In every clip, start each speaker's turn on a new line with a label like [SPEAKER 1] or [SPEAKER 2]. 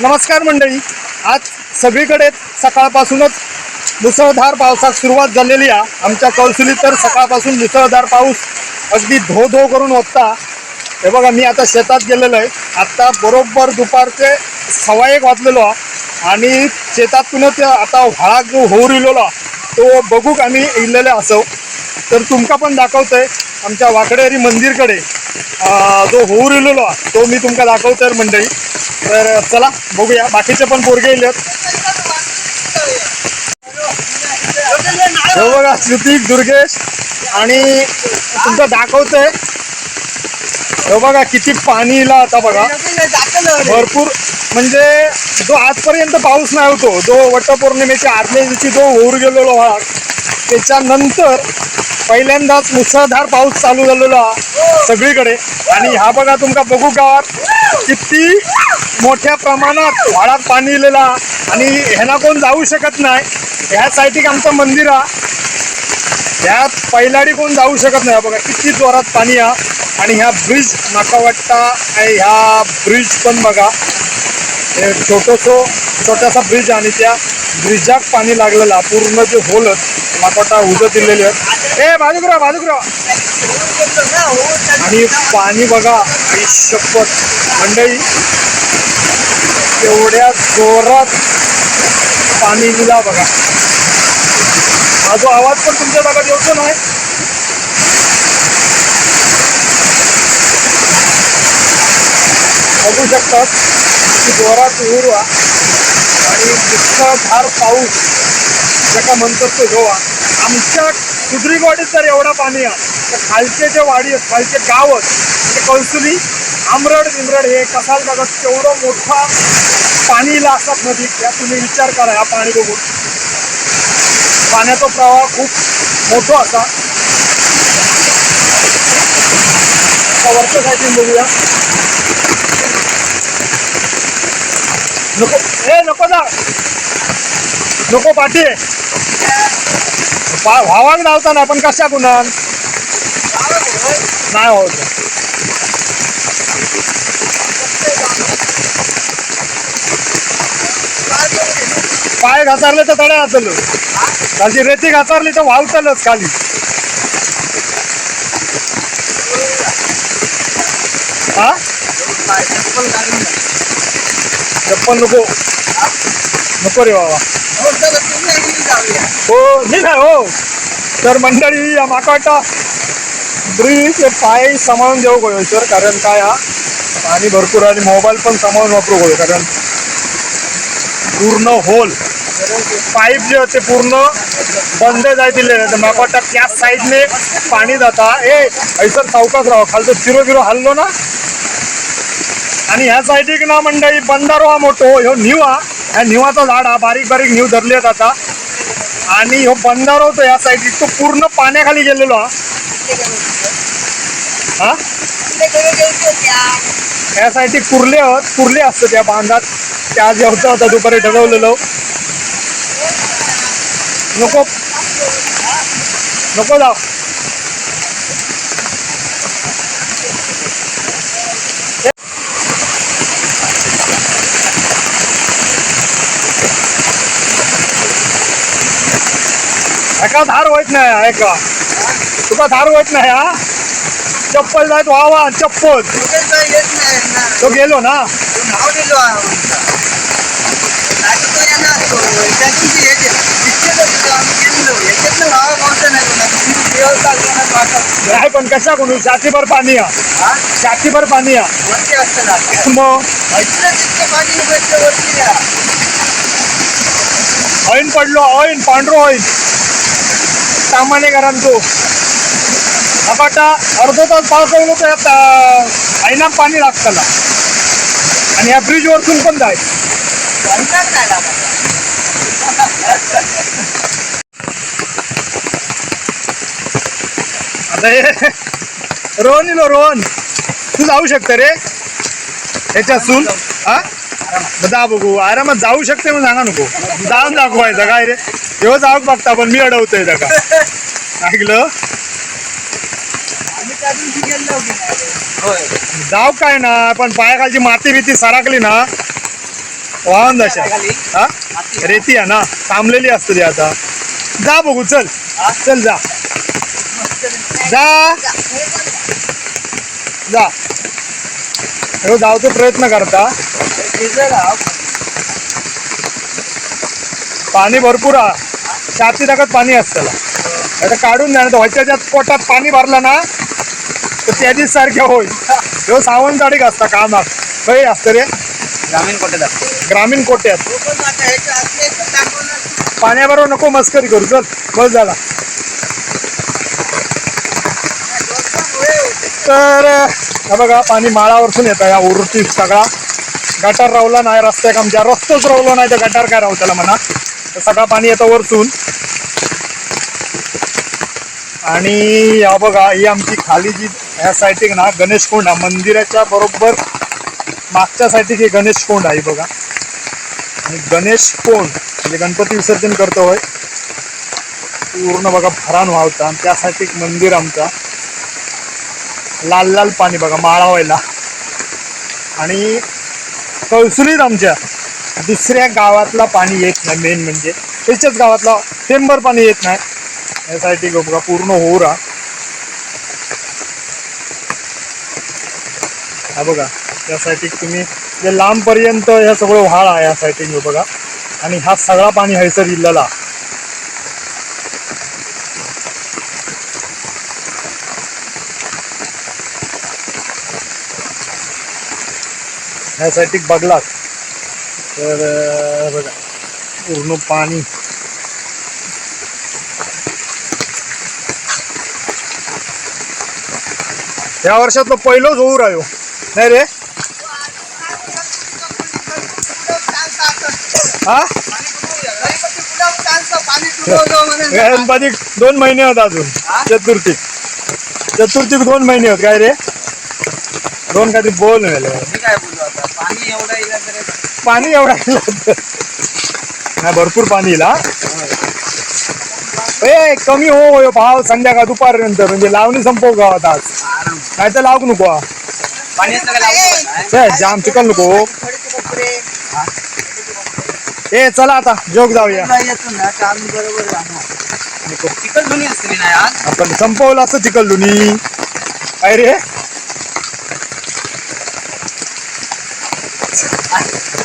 [SPEAKER 1] नमस्कार मंडळी. आज सगळीकडे सकाळपासूनच मुसळधार पावसात सुरुवात झालेली आहे. आमच्या कौसुलीत तर सकाळपासून मुसळधार पाऊस अगदी धो धो करून होता. हे बघा मी आता शेतात गेलेलो आहे. आत्ता बरोबर दुपारचे सवा एक वाजलेलो आणि शेतातूनच आता व्हाळा जो होऊ रिलेलो तो बघूक आम्ही इलेले असो. तर तुमका पण दाखवतो आहे आमच्या वाकडेरी मंदिरकडे जो होऊ रिलेलो आहे, तो मी तुमका दाखवतोय मंडळी. तर चला बघूया. बाकीचे पण पोरगे येलेत हे बघा श्रुतिक दुर्गेश आणि तुमचं दाखवतंय. हे बघा किती पाणी इला आता बघा. भरपूर म्हणजे जो आजपर्यंत पाऊस नाही होतो जो वटपौर्णिमेच्या आदल्या दिवशी जो होऊर गेलेलो भाग त्याच्यानंतर पहिल्यांदाच मुसळधार पाऊस चालू झालेला सगळीकडे. आणि ह्या बघा तुमका बघू गावात किती मोठ्या प्रमाणात वाडात पाणी इलेला आणि ह्याना कोण जाऊ शकत नाही. ह्या साईटिक आमचं मंदिर आहे ह्या पहिलाडी कोण जाऊ शकत नाही. बघा किती जोरात पाणी हा. आणि ह्या ब्रिज माका वाटता. ह्या ब्रिज पण बघा. हे छोटंसं छोटासा ब्रिज आणि त्या ब्रिजाक पाणी लागलेला. पूर्ण जे होलत माका वाटता उजं दिलेले आहेत. ए बाजूकरा बाजूकरा आणि पाणी बघा आई शपथ मंडळी एवढ्या जोरात पाणी दिला बघा. माझा आवाज पण तुमच्या जागात येतो नाही बघू शकतात की जोरात उरवा आणि मुसळधार पाऊस ज्याका म्हणतात तो जोवा आमच्या सुद्रीवाडीत जर एवढा पाणी आहे तर खालचे जे वाडी आहेत खालचे गाव आहेत म्हणजे कौसुली आमरड बिमरड हे कसाल बघा तेवढं मोठा पाणीला असतात नदी त्या तुम्ही विचार करा हा पाणी बघून. पाण्याचा प्रवाह खूप मोठा असा. वरच्या साईडून बघूया. नको. ए नको जा. नको पाठी. पा व्हावाक धावता ना पण कशा गुणान नाही होत. पाय घासारले तर तड्या घातलो खाली रेती घासारली तर वावतलच खाली. हा? चप्पल नको. नको रे बाबा. हो नाही नाही हो. तर मंडळी या माका वाटतं ब्रिज हे पाय सांभाळून देऊ गयो सर कारण काय हा? पाणी भरपूर आणि मोबाईल पण सांभाळून वापरू गयो कारण पूर्ण होल पाईप जे होते पूर्ण बंद जाय दिले तर म्हाका वाटतं त्या साईडने पाणी जाता. ए हैसर सावकाश राहा खालचं चिरो बिरो हल्लो ना? आणि ह्या साईडीक ना मंडळी बंदारो हा मोठो ह्यो न्यू हा ह्या न्यूवाचा झाड हा बारीक बारीक न्यू धरले आहेत आता. आणि ह्यो बंदारो होतो ह्या साईडीक तो पूर्ण पाण्याखाली गेलेलो हा. हा? ह्या साईडीक कुर्ले आहोत कुर्ले असतं त्या बांधात. त्या जेवता होता दुपारी ठरवलेलो नको. नको जाऊ. एका धार होत नाही ऐका तुका धार होत नाही हा. चप्पल जायत व्हावा चप्पल. तो गेलो ना. नाही पण कशा कोणी छातीभर पाणी या. छातीभर पाणी या. मग? ऐन पडलो ऐन पांढरो ऐन. सामान्य घरांचो. तो आता अर्ध तास पाऊस येलो तर आईना पाणी लागताना आणि या ब्रिज वरतून पण जाय आता हे रोहन इलो रोहन. तू जाऊ शकते रे. ह्याच्यातून हा? जा बघू. आरामात जाऊ शकते मग सांगा नको. जाऊन दाखवायचं काय रे? तेव्हा जाऊ बघता पण मी अडवतोय का ऐकलं? जाऊ काय ना पण पायाखालची माती बिती सरकली ना वाहन दशा हा? रेती आहे ना थांबलेली असते ती आता. जा बघू चल. चल जा. जा. जा. हो जावचा प्रयत्न करता. पाणी भरपूर हा छाती टाकत पाणी असतं आता काढून द्या ना व्हायच्या पोटात पाणी भरलं ना तर त्याची सारख्या होईल. ह्यो सावंतवाडीक असता कामात. खय असतं रे.
[SPEAKER 2] ग्रामीण कोटे
[SPEAKER 1] ग्रामीण कोट्यात. पाण्याबरोबर नको मस्करी करू चल बस झाला. तर हा बघा पाणी माळावरसून येतं या उरटी सगळा. गटार रावला नाही रस्त्याक आमच्या रस्तोच रावलो नाही तर गटार काय राहू त्याला म्हणा. सगळं पाणी येतं वरतून. आणि या बघा ही आमची खाली जी ह्या साईटिक ना गणेश कोंड. हा मंदिराच्या बरोबर मागच्या साईटिक हे गणेश कोंड आहे बघा. आणि गणेश कोंड म्हणजे गणपती विसर्जन करतो होय. पूर्ण बघा भरान व्हावता आणि त्यासाठी एक मंदिर आमचा. लाल लाल पाणी बघा माळा व्हायला. आणि कळसुलीत आमच्या. दुसऱ्या गावातला पाणी येत नाही. मेन म्हणजे त्याच्याच गावातला थेंबर पाणी येत नाही. यासाठी बघा पूर्ण होरा हा बघा यासाठी तुम्ही जे लांबपर्यंत ह्या सगळं व्हाळ आहे यासाठी घेऊ बघा. आणि हा सगळा पाणी हैसर जिल्ह्याला ह्यासाठी बघलात तर बघा पूर्ण पाणी. या वर्षातलं पहिलंच होऊ राहिलो. नाही रे? हा? गणपती दोन महिने होत अजून. चतुर्थीक चतुर्थीक दोन महिने होत काय रे? दोन काहीतरी बोल नाही
[SPEAKER 2] मी काय बोलू आता? पाणी एवढं येईल तर
[SPEAKER 1] पाणी एवढा इला नाही भरपूर पाणी इला. ए कमी हो हो भाव संध्याकाळ दुपारनंतर म्हणजे लावणी संपव गावात आज. नाही तर लावू नको. हा. जाम चिकन नको ए चला आता जोग जाऊया.
[SPEAKER 2] येतो ना काम बरोबर राहणार चिकन धुनी असते ना आज
[SPEAKER 1] आपण संपवलं असं चिकन दुनी काय रे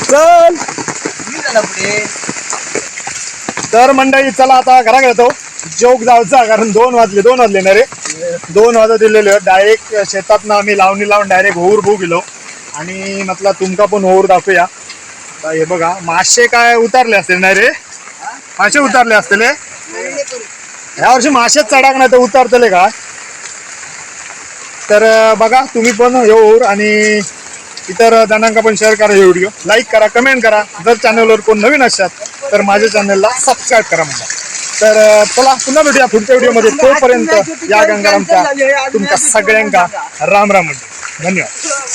[SPEAKER 1] चल. तर मंडळी चला आता घरा येतो जोग जायचा कारण दोन वाजले दोन वाजले ना रे. दोन वाजता दिलेले डायरेक्ट शेतातनं आम्ही लावणी लावून डायरेक्ट होऊर भू गेलो आणि म्हटलं तुमका पण होऊर दाखवूया. हे बघा मासे काय उतारले असते नाही रे? मासे उतारले असतील ह्या वर्षी मासेच चढाक नाही तर उतारतले का? तर बघा तुम्ही पण येऊर होऊर आणि इतर जणांका पण शेअर करा हे व्हिडिओ लाईक करा कमेंट करा. जर चॅनलवर कोण नवीन असतात तर माझ्या चॅनलला सबस्क्राईब करा म्हणा. तर चला पुन्हा भेटूया पुढच्या व्हिडिओमध्ये तोपर्यंत या गंगारामच्या तुमच्या सगळ्यांका राम राम म्हणतो. धन्यवाद.